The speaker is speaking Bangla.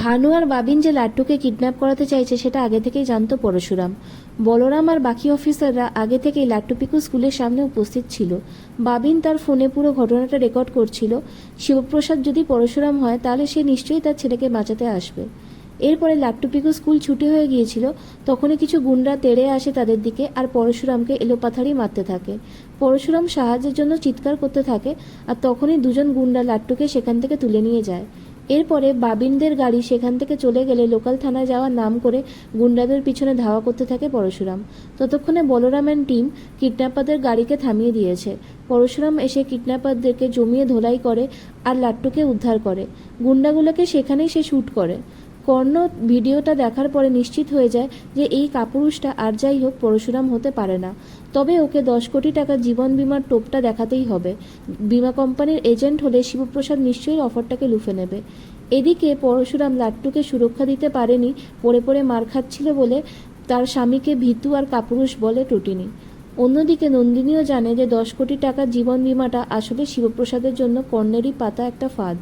ভানু আর বাবিন যে লাট্টুকে কিডন্যাপ করাতে চাইছে সেটা আগে থেকেই জানতো পরশুরাম। বলরাম আর বাকি অফিসাররা আগে থেকেই লাট্টু পিকু স্কুলের সামনে উপস্থিত ছিল। বাবিন তার ফোনে পুরো ঘটনাটা রেকর্ড করছিল, শিবপ্রসাদ যদি পরশুরাম হয় তাহলে সে নিশ্চয়ই তার ছেলেকে বাঁচাতে আসবে। এরপরে লাট্টু পিকু স্কুল ছুটি হয়ে গিয়েছিল, তখনই কিছু গুন্ডা তেড়ে আসে তাদের দিকে আর পরশুরামকে এলোপাথারি মারতে থাকে। পরশুরাম সাহায্যের জন্য চিৎকার করতে থাকে আর তখনই দুজন গুন্ডা লাট্টুকে সেখান থেকে তুলে নিয়ে যায়। এরপরে বাবিনদের গাড়ি সেখান থেকে চলে গেলে লোকাল থানায় যাওয়ার নাম করে গুন্ডাদের পিছনে ধাওয়া করতে থাকে পরশুরাম। ততক্ষণে বলরামের টিম কিডন্যাপারদের গাড়িকে থামিয়ে দিয়েছে। পরশুরাম এসে কিডন্যাপারদেরকে জমিয়ে ধোলাই করে আর লাট্টুকে উদ্ধার করে। গুন্ডাগুলোকে সেখানেই সে শ্যুট করে। কর্ণ ভিডিওটা দেখার পরে নিশ্চিত হয়ে যায় যে এই কাপুরুষটা আর যাই হোক পরশুরাম হতে পারে না। তবে ওকে দশ কোটি টাকা জীবন বিমার টোপটা দেখাতেই হবে। বিমা কোম্পানির এজেন্ট হলে শিবপ্রসাদ নিশ্চয়ই অফারটাকে লুফে নেবে। এদিকে পরশুরাম লাট্টুকে সুরক্ষা দিতে পারেনি, পড়ে পড়ে মার খাচ্ছিল বলে তার স্বামীকে ভীতু আর কাপুরুষ বলে টুটিনি। অন্যদিকে নন্দিনীও জানে যে দশ কোটি টাকার জীবন বিমাটা আসলে শিবপ্রসাদের জন্য কর্ণেরই পাতা একটা ফাঁদ।